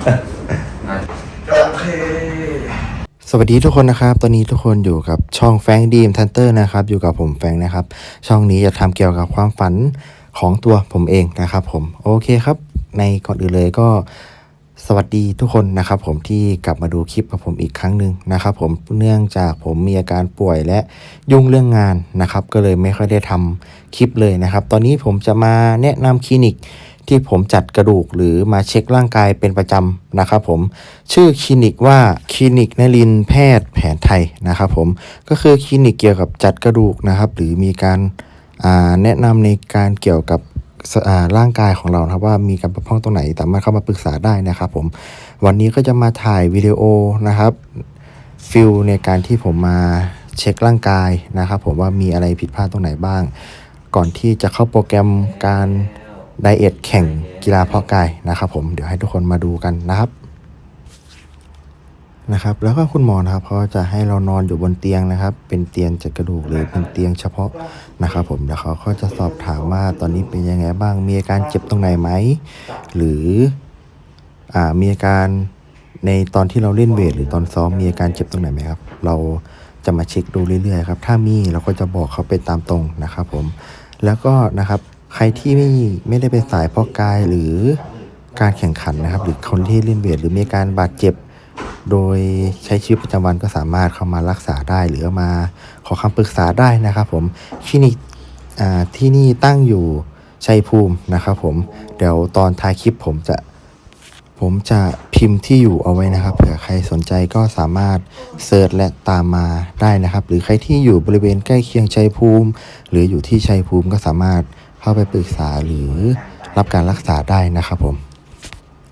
โอเค สวัสดีทุกคนนะครับ ตอนนี้ทุกคนอยู่กับช่องแฟงดีมทันเตอร์นะครับ อยู่กับผมแฟงนะครับ ช่องนี้จะทำเกี่ยวกับความฝันของตัวผมเองนะครับ ผม โอเคครับ ในก่อนอื่นเลยก็สวัสดีทุกคนนะครับ ผมที่กลับมาดูคลิปกับผมอีกครั้งหนึ่งนะครับ ผมเนื่องจากผมมีอาการป่วยและยุ่งเรื่องงานนะครับ ก็เลยไม่ค่อยได้ทำคลิปเลยนะครับ ตอนนี้ผมจะมาแนะนำคลินิก ที่ผมจัดกระดูกหรือมาเช็คร่างกายเป็นประจำนะครับผมชื่อคลินิกว่าคลินิกนรินแพทย์แผนไทยนะครับผมก็คือคลินิกเกี่ยวกับจัดกระดูกนะครับหรือมีการาแนะนำในการเกี่ยวกับร่างกายของเราครับว่ามีการบกพร่องตรงไหนสามารถเข้ามาปรึกษาได้นะครับผมวันนี้ก็จะมาถ่ายวิดีโอนะครับฟิลในการที่ผมมาเช็คร่างกายนะครับผมว่ามีอะไรผิดพลาดตรงไหนบ้าง ก่อนที่จะเข้าโปรแกรมการ ไดเอทแข่งกีฬาเพาะกายนะครับ ผมเดี๋ยวให้ทุกคนมาดูกันนะครับนะครับ แล้วก็คุณหมอนะครับเขาจะให้เรานอนอยู่บนเตียงนะครับ เป็นเตียงจัดกระดูกหรือเป็นเตียงเฉพาะนะครับ ผมเดี๋ยวเขาก็จะสอบถามว่าตอนนี้เป็นยังไงบ้างมีอาการเจ็บตรงไหนไหมหรืออ่ามีอาการในตอนที่เราเล่นเวทหรือตอนซ้อมมีอาการเจ็บตรงไหนไหมครับ เราจะมาเช็คดูเรื่อยๆครับ ถ้ามีเราก็จะบอกเขาไปตามตรงนะครับ ผมแล้วก็นะครับ รที่ไม่ไม่ได้เป็นสายเพาะกายหรือการแข่งขันนะครับ หรือคนที่เล่นเวทหรือมีการบาดเจ็บ โดยใช้ชีวิตประจำวันก็สามารถเข้ามารักษาได้ หรือมาขอคำปรึกษาได้นะครับ ผมคลินิกที่นี่ตั้งอยู่ชัยภูมินะครับ ผมเดี๋ยวตอนท้ายคลิปผมจะผมจะพิมพ์ที่อยู่เอาไว้นะครับ เผื่อใครสนใจก็สามารถเซิร์ชและตามมาได้นะครับ หรือใครที่อยู่บริเวณใกล้เคียงชัยภูมิ หรืออยู่ที่ชัยภูมิก็สามารถ เข้าไปปรึกษาหรือรับการรักษาได้นะครับผม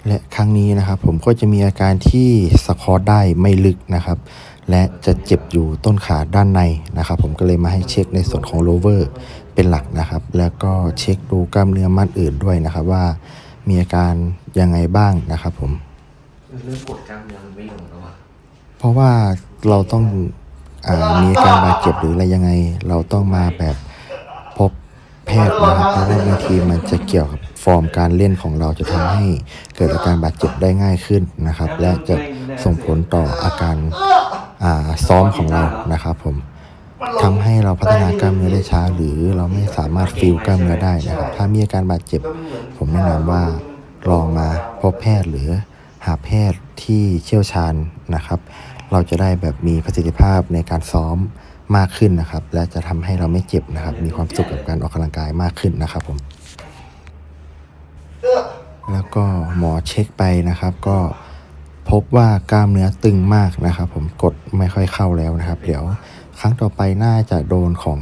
และครั้งนี้นะครับผมก็จะมีอาการที่สควอตได้ไม่ลึกนะครับ และจะเจ็บอยู่ต้นขาด้านในนะครับ ผมก็เลยมาให้เช็คในส่วนของโลเวอร์เป็นหลักนะครับ แล้วก็เช็คดูกล้ามเนื้อมัดอื่นด้วยนะครับว่ามีอาการยังไงบ้างนะครับผมเรื่องกดกล้ามเนื้อมันไม่ลงแล้วอะเพราะว่าเราต้องอามีอาการบาดเจ็บหรืออะไรยังไง เราต้องมาแบบพบ แพทย์นะครับเพราะว่าบางทีมันจะเกี่ยวกับฟอร์มการเล่นของเราจะทำให้เกิดอาการบาดเจ็บได้ง่ายขึ้นนะครับ และจะส่งผลต่ออาการาซ้อมของเรานะครับ ผมทำให้เราพัฒนากล้ามเนื้อได้ช้า หรือเราไม่สามารถฟิลกล้ามเนื้อได้นะครับ ถ้ามีอาการบาดเจ็บ ผมแนะนำว่าลองมาพบแพทย์หรือหาแพทย์ที่เชี่ยวชาญนะครับ เราจะได้แบบมีประสิทธิภาพในการซ้อม มากขึ้นนะครับ และจะทำให้เราไม่เจ็บนะครับ มีความสุขกับการออกกำลังกายมากขึ้นนะครับผม แล้วก็หมอเช็คไปนะครับ ก็พบว่ากล้ามเนื้อตึงมากนะครับ ผมกดไม่ค่อยเข้าแล้วนะครับ เดี๋ยวครั้งต่อไปน่าจะโดนของ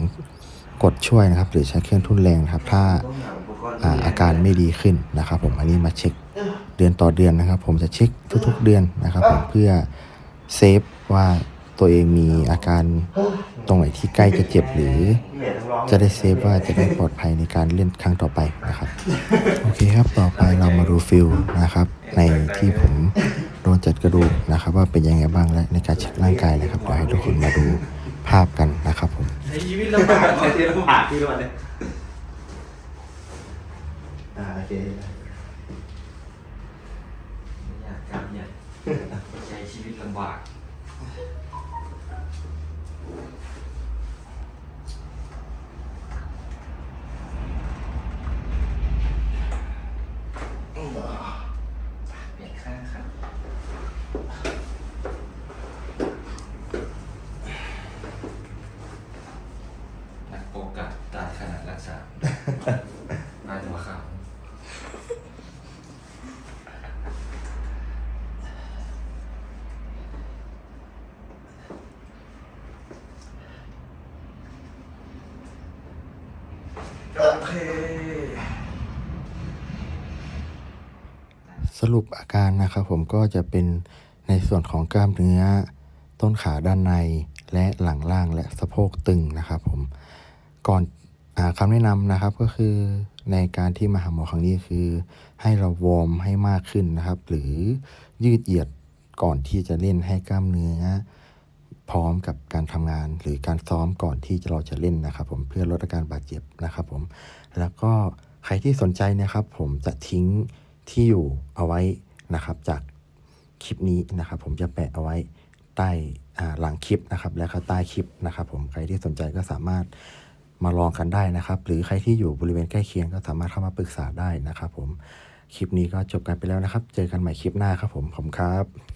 กดช่วยนะครับ หรือใช้เครื่องทุ่นแรงนะครับ ถ้าอาอาการไม่ดีขึ้นนะครับ ผมอันนี้มาเช็คเดือนต่อเดือนนะครับ ผมจะเช็คทุกๆเดือนนะครับ ผมเพื่อเซฟว่า ตัวเองมีอาการตรงไหนที่ใกล้จะเจ็บหรือ จะได้เซฟว่าจะได้ปลอดภัยในการเล่นครั้งต่อไปนะครับ โอเคครับต่อไปเรามาดูฟิลนะครับ ในที่ผมโดนจัดกระดูกนะครับ ว่าเป็นยังไงบ้างและในการเช็คร่างกายนะครับเดี๋ยวให้ทุกคนมาดูภาพกันนะครับผมใช้ชีวิตลำบากใช้ชีวิตลำบากที่ทุกวันเนี่ยอ่าโอเคไม่อยากกลับเนี่ยใช้ชีวิตลำบาก เปลี่ยนข้างครับนักโอกาสตายขนาดรักษา น่าจะมาข่าว โอเค สรุปอาการนะครับผมก็จะเป็นในส่วนของกล้ามเนื้อ ต้นขาด้านในและหลังล่างและสะโพกตึงนะครับผมก่อนอคำแนะนำนะครับก็คือในการที่มาหาหมอครั้งนี้คือ ให้เราวอร์มให้มากขึ้นนะครับ หรือยืดเหยียดก่อนที่จะเล่นให้กล้ามเนื้อ พร้อมกับการทำงานหรือการซ้อมก่อนที่เราจะเล่นนะครับผมเพื่อลดอาการบาดเจ็บนะครับผมแล้วก็ใครที่สนใจนะครับ ผมจะทิ้งที่อยู่เอาไว้นะครับจากคลิปนี้นะครับผมจะแปะเอาไว้ใต้หลังคลิปนะครับ แล้วก็ใต้คลิปนะครับ ผมใครที่สนใจก็สามารถมาลองกันได้นะครับ หรือใครที่อยู่บริเวณใกล้เคียงก็สามารถเข้ามาปรึกษาได้นะครับ ผมคลิปนี้ก็จบกันไปแล้วนะครับ เจอกันใหม่คลิปหน้าครับผมผมครับ